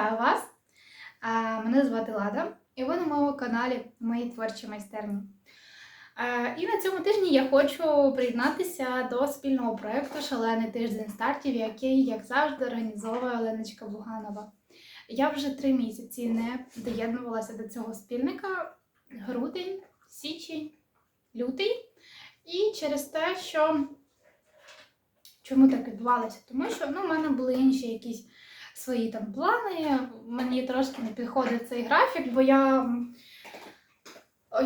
Вітаю вас! Мене звати Лада, і ви на моєму каналі Мої творчі майстерні. І на цьому тижні я хочу приєднатися до спільного проєкту Шалений тиждень стартів, який, як завжди, організовує Оленочка Буганова. Я вже три місяці не доєднувалася до цього спільника грудень, січень, лютий. І через те, що чому так відбувалося? Тому що ну, в мене були інші якісь свої там плани. Мені трошки не підходить цей графік, бо я.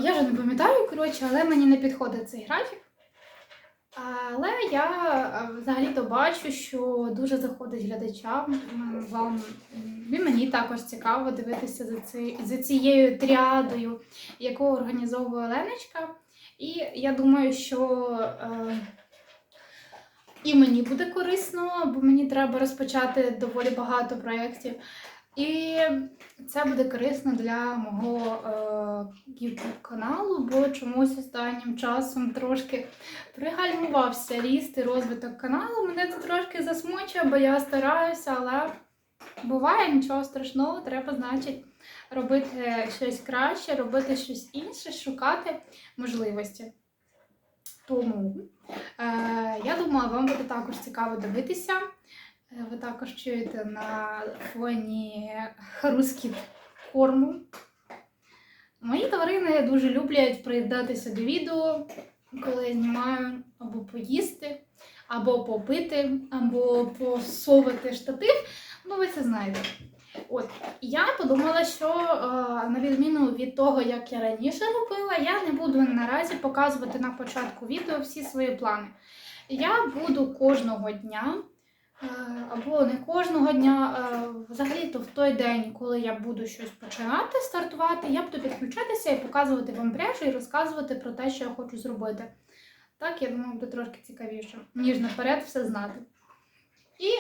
Я вже не пам'ятаю, коротше, але мені не підходить цей графік. Але я е, взагалі-то бачу, що дуже заходить глядачам. Вам і мені також цікаво дивитися за, ци, за цією тріадою, яку організовує Оленочка. І я думаю, що е, і мені буде корисно, бо мені треба розпочати доволі багато проєктів. І це буде корисно для мого е, YouTube каналу, бо чомусь останнім часом трошки пригальмувався ріст і розвиток каналу. Мене це трошки засмучує, бо я стараюся, але буває нічого страшного, треба, значить, робити щось краще, робити щось інше, шукати можливості. Тому е, я думаю, вам буде також цікаво дивитися. Е, Ви також чуєте на фоні харуски корму. Мої тварини дуже люблять приєднатися до відео, коли я знімаю або поїсти, або попити, або посовити штатив. Ну, ви це знаєте. От, я подумала, що е, на відміну від того, як я раніше робила, я не буду наразі показувати на початку відео всі свої плани. Я буду кожного дня, е, або не кожного дня, е, взагалі-то в той день, коли я буду щось починати стартувати, я буду підключатися і показувати вам пряжу і розказувати про те, що я хочу зробити. Так, я думаю, буде трошки цікавіше, ніж наперед все знати. І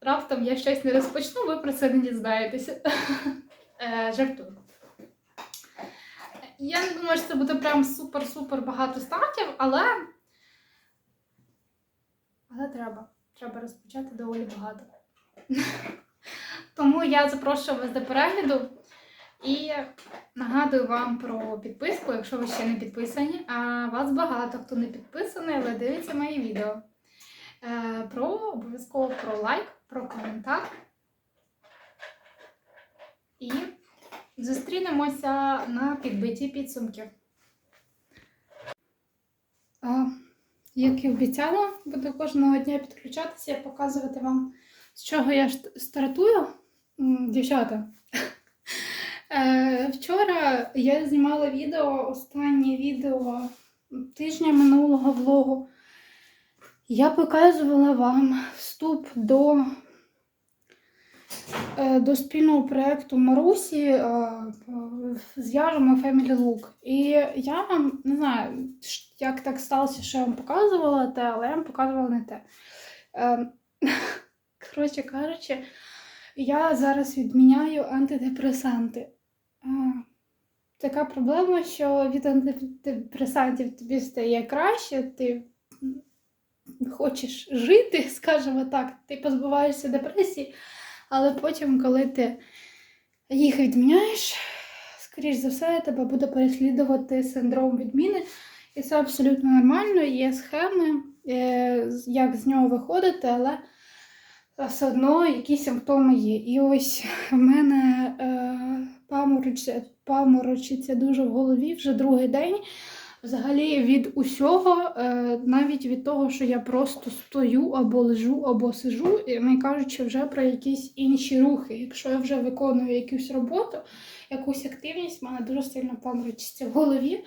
раптом я щось не розпочну, ви про це не дізнаєтеся. Е, Жартую. Я не думаю, що це буде прям супер-супер багато стартів, але. Але треба. Треба розпочати доволі багато. Тому я запрошую вас до перегляду і нагадую вам про підписку, якщо ви ще не підписані. А вас багато хто не підписаний, але дивиться мої відео. Е, Про обов'язково про лайк, про коментар. І зустрінемося на підбитті підсумків. А, Як і обіцяла, буду кожного дня підключатися і показувати вам, з чого я стартую. Дівчата. Е, Вчора я знімала відео, останнє відео тижня минулого влогу. Я показувала вам вступ до, е, до спільного проєкту Марусі е, зв'яжемо Family Look. І я вам не знаю, як так сталося, що я вам показувала те, але я вам показувала не те. Е, Коротше кажучи, я зараз відміняю антидепресанти. Така проблема, що від антидепресантів тобі стає краще, ти хочеш жити, скажімо так, ти позбуваєшся депресії, але потім, коли ти їх відміняєш, скоріш за все, тебе буде переслідувати синдром відміни. І це абсолютно нормально. Є схеми, е, як з нього виходити, але все одно якісь симптоми є. І ось в мене е, паморочиться, дуже в голові вже другий день. Взагалі від усього, е, навіть від того, що я просто стою або лежу, або сижу, і не кажучи вже про якісь інші рухи. Якщо я вже виконую якусь роботу, якусь активність, в мене дуже сильно паморочиться в голові.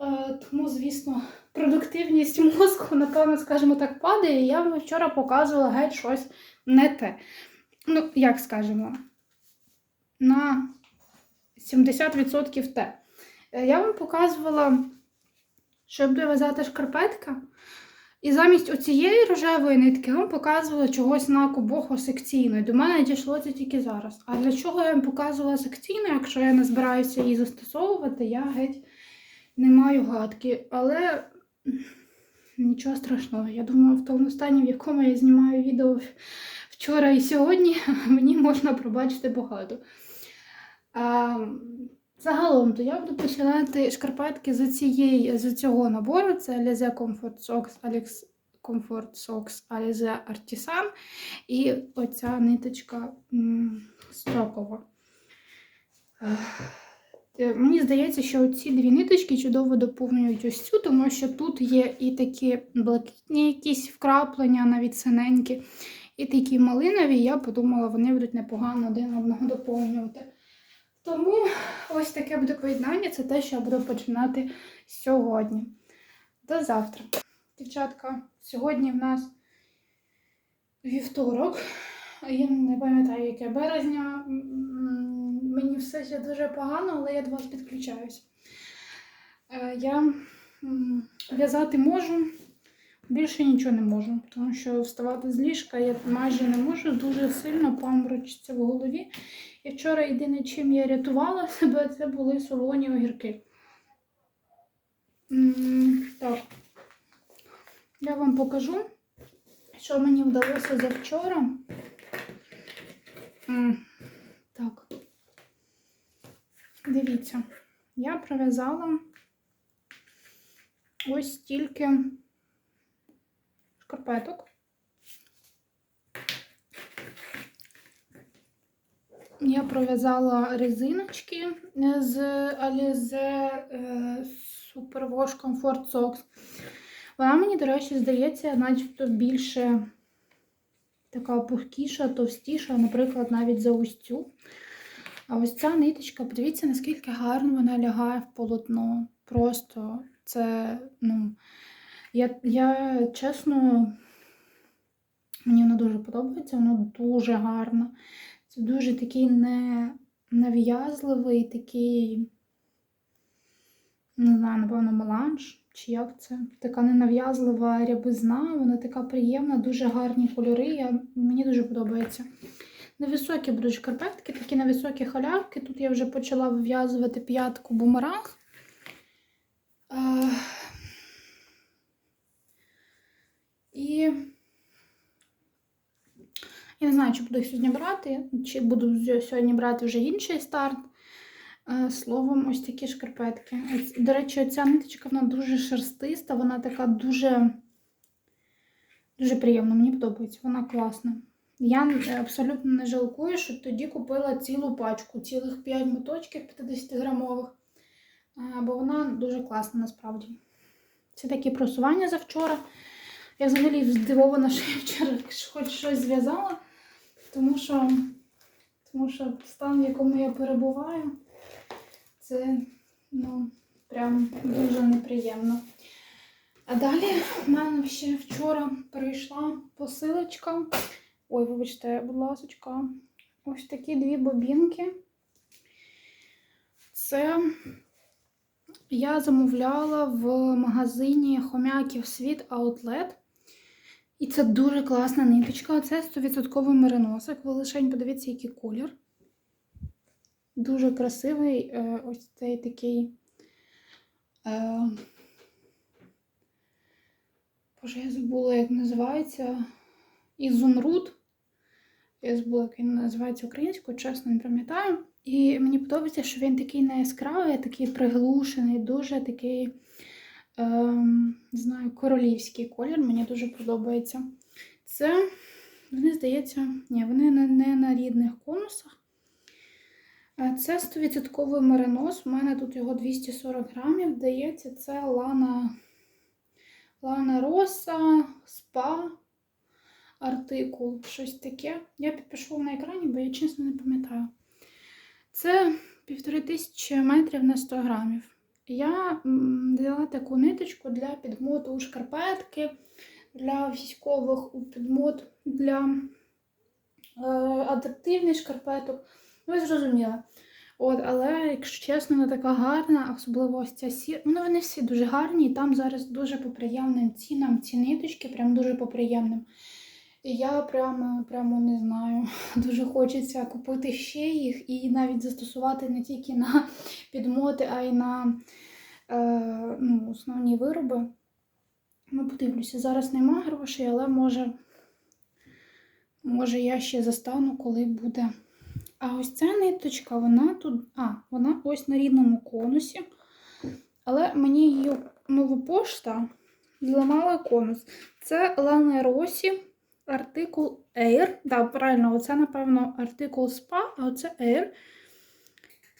Е, Тому, звісно, продуктивність мозку, напевно, скажімо так, падає. Я вам вчора показувала геть щось не те. Ну, як скажемо, на 70% те. Е, Я вам показувала, що я буду в'язати шкарпетка. І замість оцієї рожевої нитки я вам показувала чогось на кобоху секційної. До мене дійшло це тільки зараз. А для чого я вам показувала секційну, якщо я не збираюся її застосовувати, я геть не маю гадки. Але нічого страшного. Я думаю, в тому стані, в якому я знімаю відео вчора і сьогодні мені можна пробачити багато. Загалом, то я буду починати шкарпетки з цієї з цього набору. Це Alize Comfort Socks Alex Comfort Socks Alize Artisan. І оця ниточка строкова. Е, Мені здається, що ці дві ниточки чудово доповнюють ось цю, тому що тут є і такі блакитні якісь вкраплення, навіть синенькі, і такі малинові. Я подумала, вони будуть непогано один одного доповнювати. Тому ось таке буде поєднання. Це те, що я буду починати сьогодні. До завтра. Дівчатка, сьогодні в нас вівторок. Я не пам'ятаю, яке березня. Мені все ще дуже погано, але я до вас підключаюся. Е, Я в'язати можу, більше нічого не можу, тому що вставати з ліжка я майже не можу, дуже сильно паморочиться в голові. І вчора єдине, чим я рятувала себе, це були солоні огірки. Так, я вам покажу, що мені вдалося завчора. М, Так. Дивіться, я пров'язала ось стільки шкарпеток. Я пров'язала резиночки з Alize е, Superwash Comfort Socks. Вона мені, до речі, здається, начебто більше така пухкіша, товстіша, наприклад, навіть за цю. А ось ця ниточка, подивіться, наскільки гарно вона лягає в полотно. Просто це, ну, я, я чесно, мені вона дуже подобається, вона дуже гарна. Дуже такий не нав'язливий, такий, не знаю, напевно, меланж, чи як це. Така ненав'язлива рябизна, вона така приємна, дуже гарні кольори. Я, мені дуже подобається. Невисокі будуть шкарпетки, такі невисокі халявки. Тут я вже почала вив'язувати п'ятку бумеранг. Е, І я не знаю, чи буду їх сьогодні брати, чи буду сьогодні брати вже інший старт. Е, Словом, ось такі шкарпетки. До речі, ця ниточка вона дуже шерстиста, вона така дуже, дуже приємна, мені подобається, вона класна. Я абсолютно не жалкую, що тоді купила цілу пачку, цілих 5 моточків 50-грамових, е, бо вона дуже класна насправді. Це такі просування завчора. Я взагалі здивована, що я вчора хоч щось зв'язала, тому що, тому що стан, в якому я перебуваю, це ну, прям дуже неприємно. А далі в мене ще вчора прийшла посилочка. Ой, вибачте, будь ласочка. Ось такі дві бобінки. Це я замовляла в магазині Хомяків Світ Outlet. І це дуже класна ниточка. Це 100% мериносик. Ви лишень подивіться, який колір. Дуже красивий е, ось цей такий. Е, Боже, я забула, як називається. Ізумруд. Я забула, як він називається українською, чесно не пам'ятаю. І мені подобається, що він такий не яскравий, а такий приглушений, дуже такий, ем, не знаю, королівський колір. Мені дуже подобається. Це, вони, здається, ні, вони не, на рідних конусах. Це 100% меринос. У мене тут його 240 грамів. Здається, це Лана, Лана Роса, спа артикул, щось таке. Я підпишу на екрані, бо я чесно не пам'ятаю. Це півтори тисячі метрів на 100 грамів. Я взяла таку ниточку для підмоту у шкарпетки, для військових у підмот, для е, адаптивних шкарпеток. Ну, ви зрозуміли. От, але, якщо чесно, вона така гарна, особливо ось ця сіра. Ну, вони всі дуже гарні, і там зараз дуже по приємним цінам ці ниточки, прям дуже по приємним. І я прямо, прямо не знаю, дуже хочеться купити ще їх і навіть застосувати не тільки на підмоти, а й на е, ну, основні вироби. Ну, подивлюся, зараз нема грошей, але може, Може, я ще застану, коли буде. А ось ця ниточка, вона тут. А, вона ось на рідному конусі. Але мені її нова пошта зламала конус. Це Лана Росі, артикул Air. Так, правильно, оце, напевно, артикул SPA, а оце Air.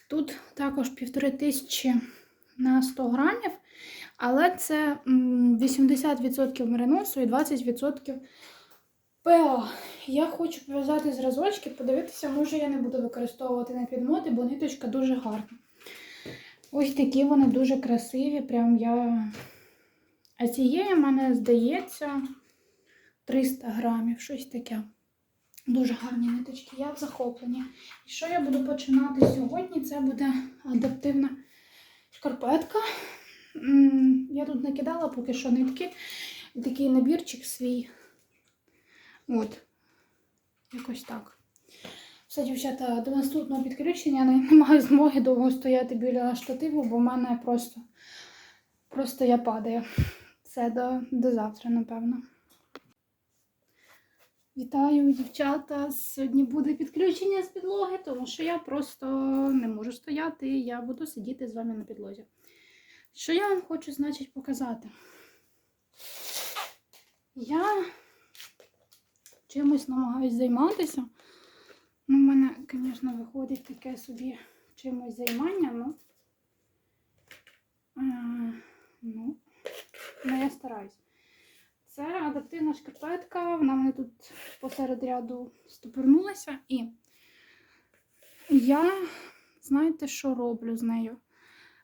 Тут також півтори тисячі на 100 грамів. Але це 80% мериносу і 20% ПА. Я хочу пов'язати зразочки, подивитися, може я не буду використовувати на підмоти, бо ниточка дуже гарна. Ось такі вони дуже красиві. Прям я. А цієї мене здається 300 грамів, щось таке. Дуже гарні ниточки, я в захопленні. І що я буду починати сьогодні? Це буде адаптивна шкарпетка. Я тут накидала поки що нитки. Такий набірчик свій. От. Якось так. Все, дівчата, до наступного підключення не, не маю змоги довго стояти біля штативу, бо в мене просто, просто я падаю. Все до, до завтра, напевно. Вітаю, дівчата! Сьогодні буде підключення з підлоги, тому що я просто не можу стояти, я буду сидіти з вами на підлозі. Що я вам хочу, значить, показати? Я чимось намагаюсь займатися. Ну, в мене, звісно, виходить таке собі чимось займання, ну, е, ну, ну я стараюсь. Це адаптивна шкарпетка, вона мене тут посеред ряду стопорнулася. І я, знаєте, що роблю з нею?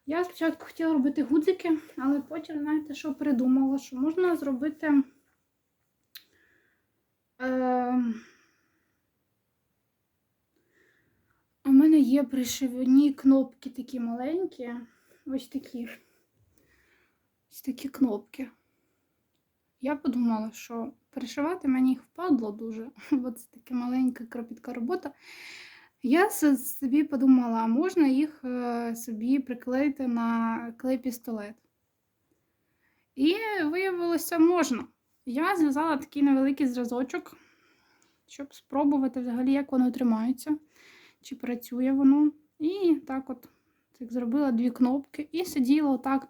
Я спочатку хотіла робити гудзики, але потім, знаєте, що придумала, що можна зробити. Е, у мене є пришивні кнопки такі маленькі. Ось такі. Ось такі кнопки. Я подумала, що перешивати мені їх впадло дуже, бо це така маленька кропітка робота. Я собі подумала, а можна їх е, собі приклеїти на клей-пістолет. І виявилося, можна. Я зв'язала такий невеликий зразочок, щоб спробувати взагалі, як воно тримається, чи працює воно. І так от так зробила дві кнопки і сиділа отак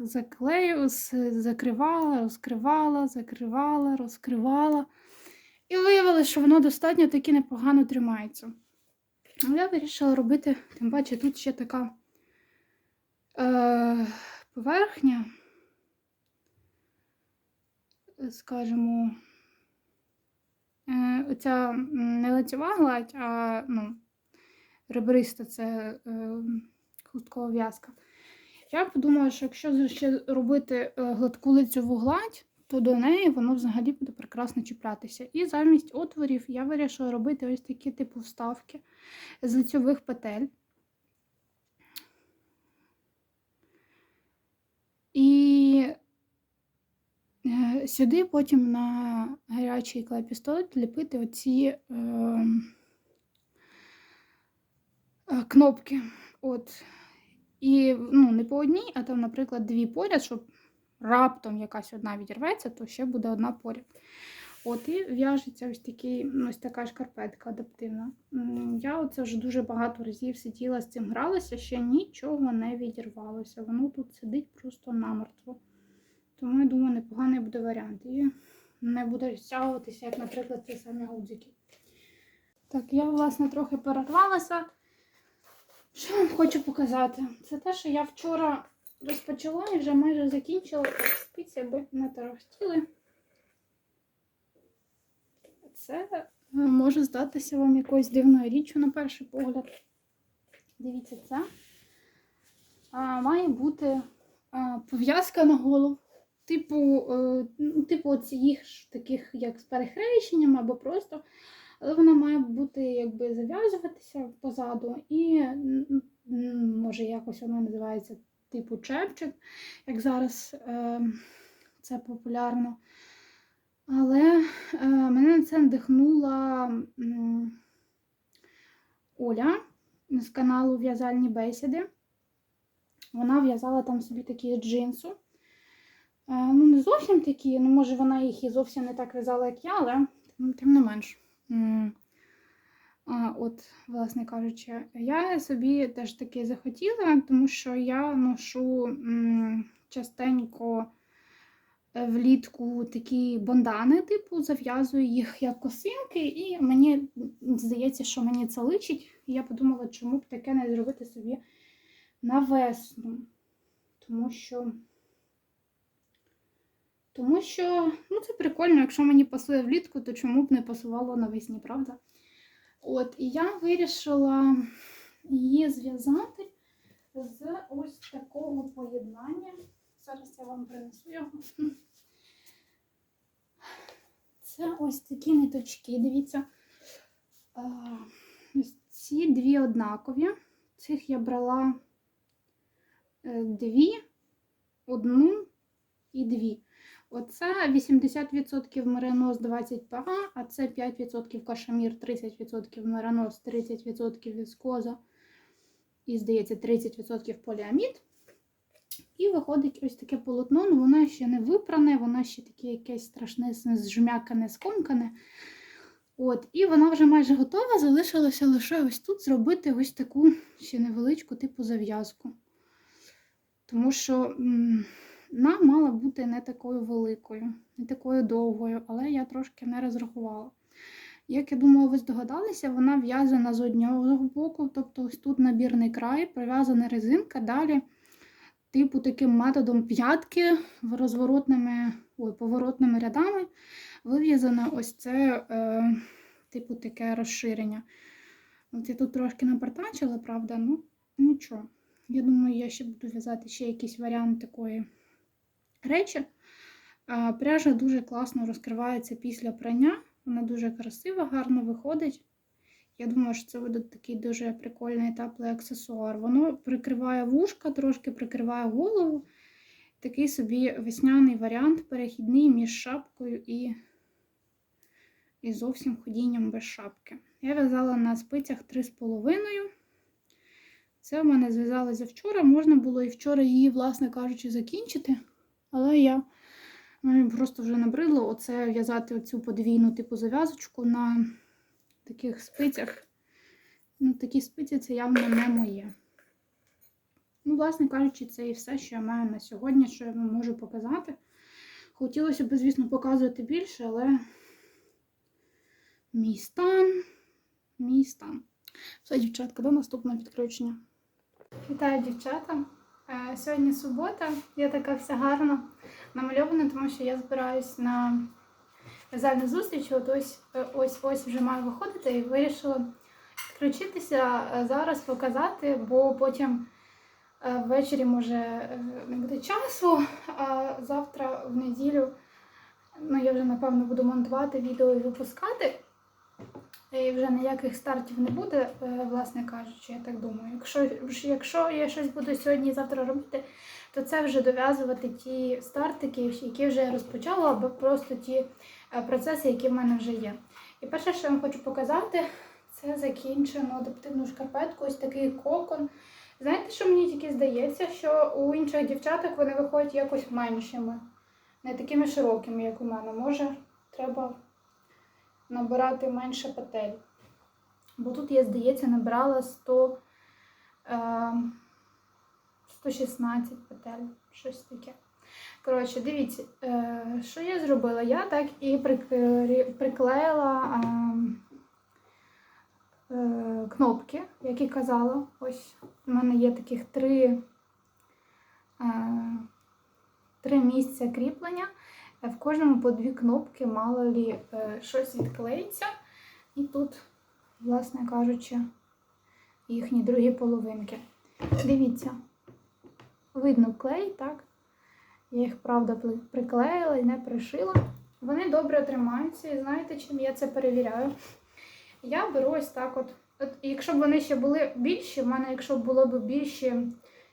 заклею, закривала, розкривала, закривала, розкривала. І виявилося, що воно достатньо таки непогано тримається. Я вирішила робити, тим паче, тут ще така е, поверхня, е, скажімо, е, оця не лицева гладь, а ну, ребриста це е, хусткова в'язка. Я подумала, що якщо ще робити е, гладку лицеву гладь, то до неї воно взагалі буде прекрасно чіплятися. І замість отворів я вирішила робити ось такі типу вставки з лицьових петель. І е, сюди потім на гарячий клей-пістолет ліпити оці е, е, кнопки. От. І ну, не по одній, а там, наприклад, дві поряд, щоб раптом якась одна відірветься, то ще буде одна поряд. От і в'яжеться ось такий, ось така шкарпетка адаптивна. Я оце вже дуже багато разів сиділа з цим гралася, ще нічого не відірвалося. Воно тут сидить просто намертво. Тому я думаю, непоганий буде варіант. І не буде стягуватися, як, наприклад, ці самі гудзики. Так, я, власне, трохи перервалася. Що вам хочу показати? Це те, що я вчора розпочала і вже майже закінчила. Так, спиці, аби не тарахтіли. Це е, може здатися вам якоюсь дивною річчю на перший погляд. Дивіться, це а, має бути пов'язка на голову. Типу, е, ну, типу цих ж таких, як з перехрещенням або просто. Але вона має бути якби зав'язуватися позаду, і може якось вона називається типу чепчик, як зараз е, це популярно. Але е, мене на це надихнула м, Оля з каналу В'язальні бесіди. Вона в'язала там собі такі джинсу. Е, ну, не зовсім такі, ну, може, вона їх і зовсім не так в'язала, як я, але тим не менш. От, власне кажучи, я собі теж таки захотіла, тому що я ношу частенько е, влітку такі бандани, типу, зав'язую їх як косинки, і мені здається, що мені це личить. І я подумала, чому б таке не зробити собі на весну. Тому що. Тому що ну, це прикольно, якщо мені пасує влітку, то чому б не пасувало навесні, правда? От, і я вирішила її зв'язати з ось такого поєднання. Зараз я вам принесу його. Це ось такі ниточки, дивіться. Ось ці дві однакові. Цих я брала е, дві, одну і дві. Оце 80% меринос 20 ПА, а це 5% кашемір, 30% меринос, 30% віскоза і, здається, 30% поліамід. І виходить ось таке полотно, ну воно ще не випране, воно ще таке якесь страшне, зжмякане, скомкане. От, і вона вже майже готова, залишилося лише ось тут зробити ось таку ще невеличку типу зав'язку. Тому що вона мала бути не такою великою, не такою довгою, але я трошки не розрахувала. Як я думаю, ви здогадалися, вона в'язана з одного боку, тобто ось тут набірний край, прив'язана резинка, далі, типу, таким методом п'ятки розворотними, ой, поворотними рядами вив'язано ось це, е, типу, таке розширення. От я тут трошки напартачила, правда, ну нічого. Я думаю, я ще буду в'язати ще якийсь варіант такої речі. Пряжа дуже класно розкривається після прання. Вона дуже красива, гарно виходить. Я думаю, що це буде такий дуже прикольний теплий аксесуар. Воно прикриває вушка, трошки прикриває голову. Такий собі весняний варіант, перехідний між шапкою і, і зовсім ходінням без шапки. Я в'язала на спицях 3,5. Це в мене зв'язалося вчора. Можна було і вчора її, власне кажучи, закінчити. Але я мені просто вже набридло оце в'язати оцю подвійну типу зав'язочку на таких спицях. Ну, такі спиці це явно не моє. Ну, власне кажучи, це і все, що я маю на сьогодні, що я вам можу показати. Хотілося б, звісно, показувати більше, але мій стан, мій стан. Все, дівчатка, до наступного підключення. Вітаю, дівчата! Е, Сьогодні субота, я така вся гарна намальована, тому що я збираюсь на в'язальну зустріч. От ось е, ось ось вже маю виходити і вирішила включитися е, зараз, показати, бо потім ввечері може не буде часу, а завтра в неділю ну, я вже напевно буду монтувати відео і випускати. І вже ніяких стартів не буде, е, власне кажучи, я так думаю. Якщо, якщо я щось буду сьогодні і завтра робити, то це вже дов'язувати ті стартики, які вже я розпочала, або просто ті е, процеси, які в мене вже є. І перше, що я вам хочу показати, це закінчену адаптивну шкарпетку, ось такий кокон. Знаєте, що мені тільки здається, що у інших дівчаток вони виходять якось меншими, не такими широкими, як у мене. Може, треба набирати менше петель. Бо тут я, здається, набрала 100, е, 116 петель, щось таке. Коротше, дивіться, е, що я зробила? Я так і приклеїла е, е, кнопки, як і казала. Ось у мене є таких три, е, три місця кріплення. Е, В кожному по дві кнопки, мало лі е, щось відклеїться. І тут, власне кажучи, їхні другі половинки. Дивіться, видно клей, так? Я їх, правда, приклеїла і не пришила. Вони добре тримаються, і знаєте, чим я це перевіряю? Я беру ось так от. от якщо б вони ще були більші, в мене, якщо б було б більші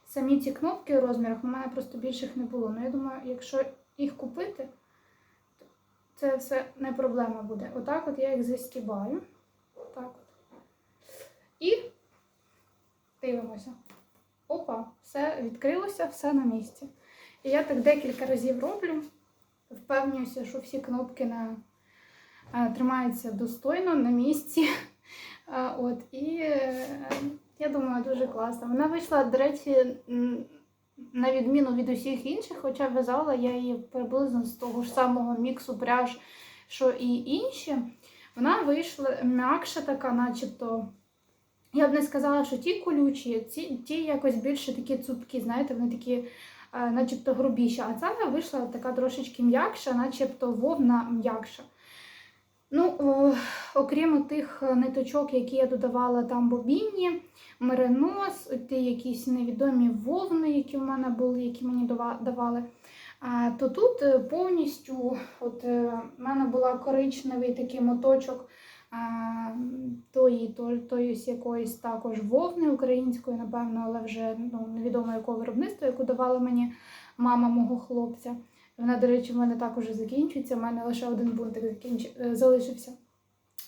самі ці кнопки у розмірах, у мене просто більших не було. Ну, я думаю, якщо їх купити, це все не проблема буде. Отак от я їх застібаю. Так от. І дивимося. Опа, все відкрилося, все на місці. І я так декілька разів роблю. Впевнююся, що всі кнопки на е, тримається достойно на місці. От, і е, я думаю, дуже класно. Вона вийшла, до речі, на відміну від усіх інших, хоча в'язала я її приблизно з того ж самого міксу пряж, що і інші. Вона вийшла м'якша така, начебто. Я б не сказала, що ті колючі, ці, ті якось більше такі цупкі, знаєте, вони такі, е, начебто грубіші. А ця вийшла така трошечки м'якша, начебто вовна м'якша. Ну, о, окрім тих ниточок, які я додавала там бобінні, меринос, ті якісь невідомі вовни, які в мене були, які мені давали. А, то тут е, повністю от, е, в мене була коричневий такий моточок тої, то, тої якоїсь також вовни української, напевно, але вже ну, невідомо якого виробництва, яку давала мені мама мого хлопця. Вона, до речі, в мене також закінчується, в мене лише один бунтик закінч... е, залишився.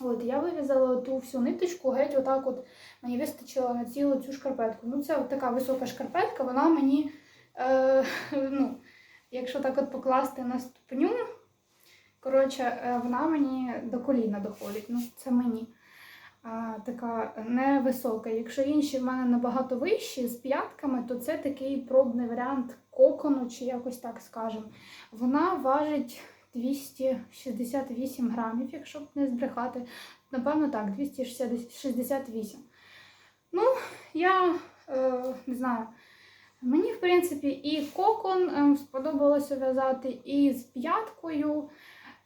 От, я вив'язала ту всю ниточку, геть отак от мені вистачило на цілу цю шкарпетку. Ну, це от така висока шкарпетка, вона мені, е, ну, якщо так от покласти на ступню, коротше, е, вона мені до коліна доходить. Ну, це мені. А, така невисока. Якщо інші в мене набагато вищі з п'ятками, то це такий пробний варіант кокону, чи якось так скажемо. Вона важить 268 грамів, якщо б не збрехати. Напевно, так, 268. Ну, я е, не знаю. Мені, в принципі, і кокон е, сподобалося в'язати, і з п'яткою.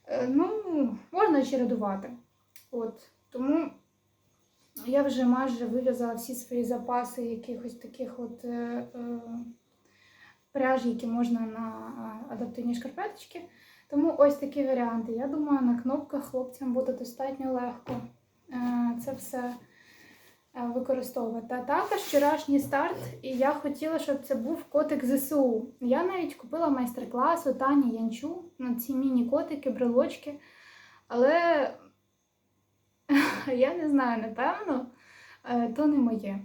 Е, ну, можна чередувати. От. Тому я вже майже вив'язала всі свої запаси якихось таких от е, е, пряж, які можна на е, адаптивні шкарпеточки. Тому ось такі варіанти. Я думаю, на кнопках хлопцям буде достатньо легко е, це все е, використовувати. А також вчорашній старт, і я хотіла, щоб це був котик ЗСУ. Я навіть купила майстер-клас у Тані Янчу на ці міні-котики, брелочки. Але я не знаю, напевно, е, то не моє.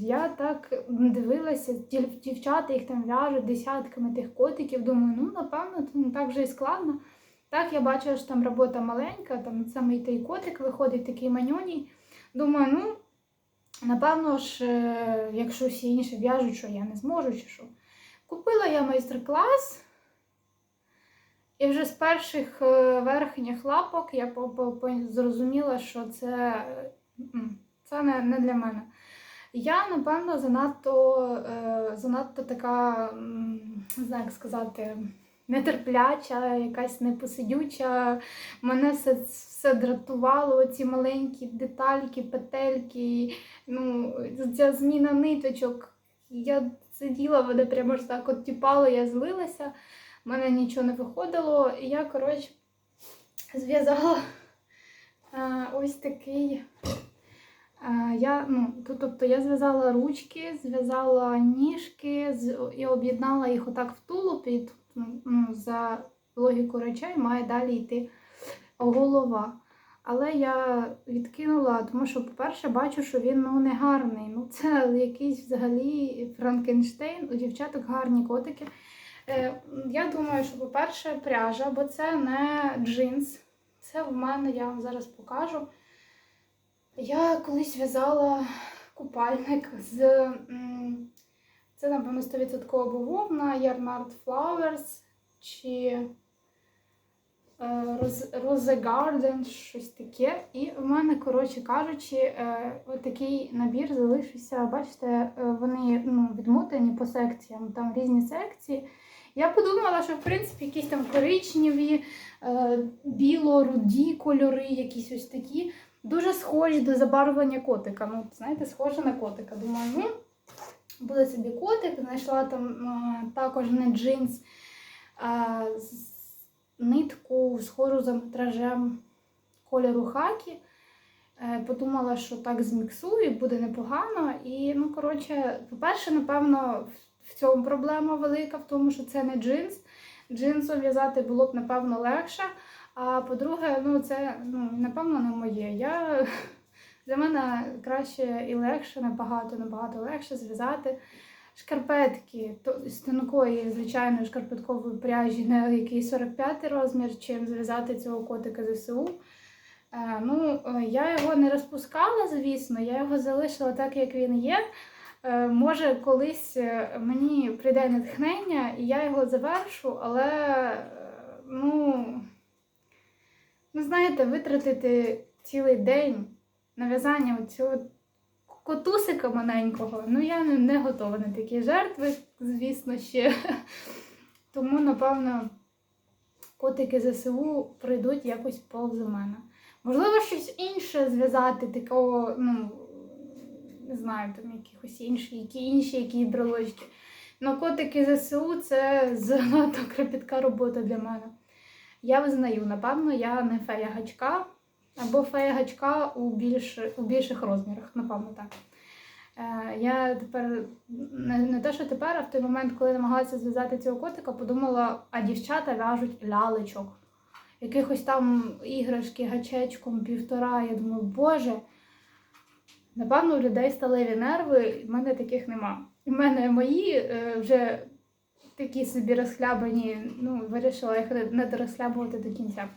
Я так дивилася, дів- дівчата їх там в'яжуть десятками тих котиків. Думаю, ну напевно, це не так вже і складно. Так, я бачила, що там робота маленька, там саме той котик виходить такий манюній. Думаю, ну, напевно ж, е, якщо всі інші в'яжуть, що я не зможу, чи що. Купила я майстер-клас, і вже з перших е, верхніх лапок я зрозуміла, що це, е, це не, не для мене. Я, напевно, занадто, е, занадто така, не знаю, як сказати, нетерпляча, якась непосидюча. Мене все, все дратувало, ці маленькі детальки, петельки, ну, ця зміна ниточок. Я сиділа, мене прямо ж так от тіпало, я злилася, в мене нічого не виходило. І я, коротше, зв'язала е, ось такий. Е, Я, ну, то- тобто я зв'язала ручки, зв'язала ніжки і об'єднала їх отак в тулуб, і ну, за логіку речей має далі йти голова. Але я відкинула, тому що, по-перше, бачу, що він ну, не гарний. Ну, це якийсь взагалі Франкенштейн, у дівчаток гарні котики. Е, я думаю, що, по-перше, пряжа, бо це не джинс. Це в мене, я вам зараз покажу. Я колись в'язала купальник з. Це, напевно, 100% бавовна, Yarnard Flowers чи е, Rose Garden, щось таке. І в мене, коротше кажучи, е, такий набір залишився. Бачите, вони ну, відмотані по секціям, там різні секції. Я подумала, що в принципі якісь там коричневі, е, біло-руді кольори, якісь ось такі дуже схожі до забарвлення котика. Ну, знаєте, схоже на котика. Думаю, ну, буде собі котик, знайшла там е, також не джинс, а нитку схожу за метражем кольору хакі. Е, Подумала, що так зміксую, буде непогано. І, ну, коротше, по-перше, напевно, в- цьому проблема велика, в тому, що це не джинс. Джинсом в'язати було б, напевно, легше. А по-друге, ну це ну, напевно не моє. Я для мене краще і легше, набагато, набагато легше зв'язати шкарпетки то, з тонкої, звичайної шкарпеткової пряжі, на який 45 розмір, чим зв'язати цього котика ЗСУ. Е, ну, е, я його не розпускала, звісно, я його залишила так, як він є. Е, Може, колись е, мені прийде натхнення, і я його завершу, але е, ну, ну знаєте, витратити цілий день на в'язання цього котусика маленького, ну я не, готова на такі жертви, звісно, ще. Тому, напевно, котики ЗСУ прийдуть якось повз мене. Можливо, щось інше зв'язати, такого, ну, не знаю, там якихось інші, які інші які брелочки. Ну, котики ЗСУ це занадто кропітка робота для мене. Я визнаю, напевно, я не фея гачка, або фея гачка у, більш, у більших розмірах, напевно, так. Е, я тепер не, не те, що тепер, а в той момент, коли намагалася зв'язати цього котика, подумала, а дівчата в'яжуть лялечок. Якихось там іграшки гачечком півтора. Я думаю, боже, напевно, у людей сталеві нерви, в мене таких нема. У мене мої е, вже такі собі розхлябані, ну, вирішила їх не- дорозхлябувати до кінця.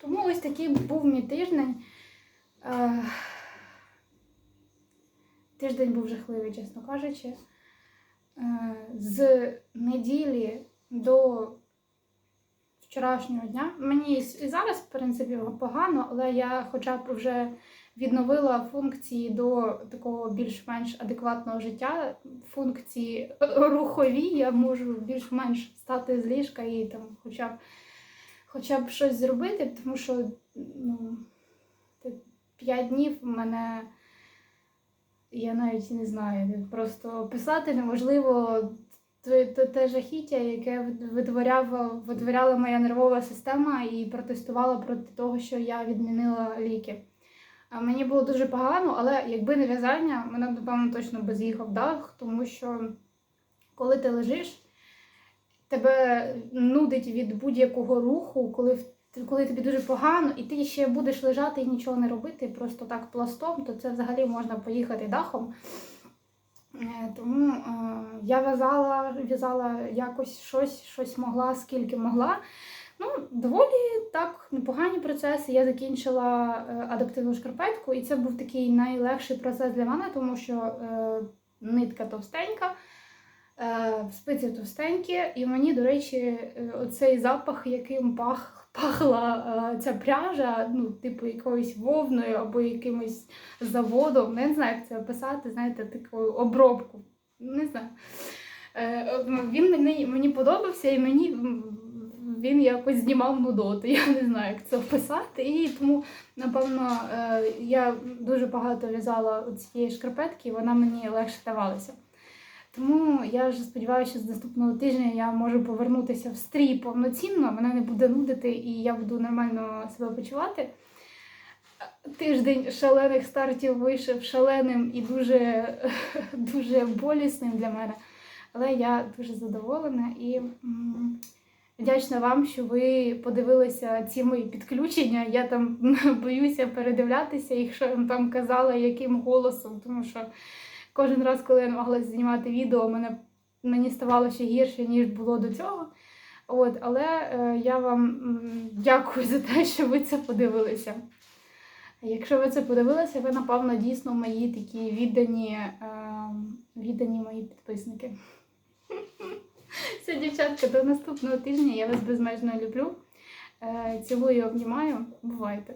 Тому ось такий був мій тиждень. Е, Тиждень був жахливий, чесно кажучи. Е, З неділі до вчорашнього дня. Мені і зараз, в принципі, погано, але я хоча б вже відновила функції до такого більш-менш адекватного життя. Функції рухові, я можу більш-менш стати з ліжка і там хоча б, хоча б щось зробити, тому що ну, те- п'ять днів в мене. Я навіть не знаю, просто писати неможливо те, те, жахіття, яке вит- витворяла, витворяла моя нервова система і протестувала проти того, що я відмінила ліки. Мені було дуже погано, але якби не в'язання, мене напевно, точно би з'їхав дах, тому що коли ти лежиш, тебе нудить від будь-якого руху, коли, коли тобі дуже погано, і ти ще будеш лежати і нічого не робити, просто так пластом, то це взагалі можна поїхати дахом. Е, Тому е, я в'язала, в'язала якось щось, щось могла, скільки могла. Ну, доволі так непогані процеси. Я закінчила е, адаптивну шкарпетку, і це був такий найлегший процес для мене, тому що е, нитка товстенька, е, спиці товстенькі, і мені, до речі, е, оцей запах, яким пах, пахла ця пряжа, ну, типу якоюсь вовною або якимось заводом. Не знаю, як це описати, знаєте, таку обробку. Не знаю. Ну, Він мені, мені подобався і мені він якось знімав нудоти. Я не знаю, як це описати. І тому, напевно, е, я дуже багато в'язала цієї шкарпетки, і вона мені легше давалася. Тому я вже сподіваюся, що з наступного тижня я можу повернутися в стрій повноцінно, мене не буде нудити і я буду нормально себе почувати. Тиждень шалених стартів вийшов шаленим і дуже, дуже болісним для мене. Але я дуже задоволена і вдячна вам, що ви подивилися ці мої підключення. Я там боюся передивлятися їх, що я там казала, яким голосом, тому що кожен раз, коли я намагалася знімати відео, мене, мені ставало ще гірше, ніж було до цього. От, але е, я вам дякую за те, що ви це подивилися. Якщо ви це подивилися, ви, напевно, дійсно мої такі віддані, е, віддані мої підписники. Все, дівчатка, до наступного тижня. Я вас безмежно люблю. Е, цілую, обнімаю. Бувайте!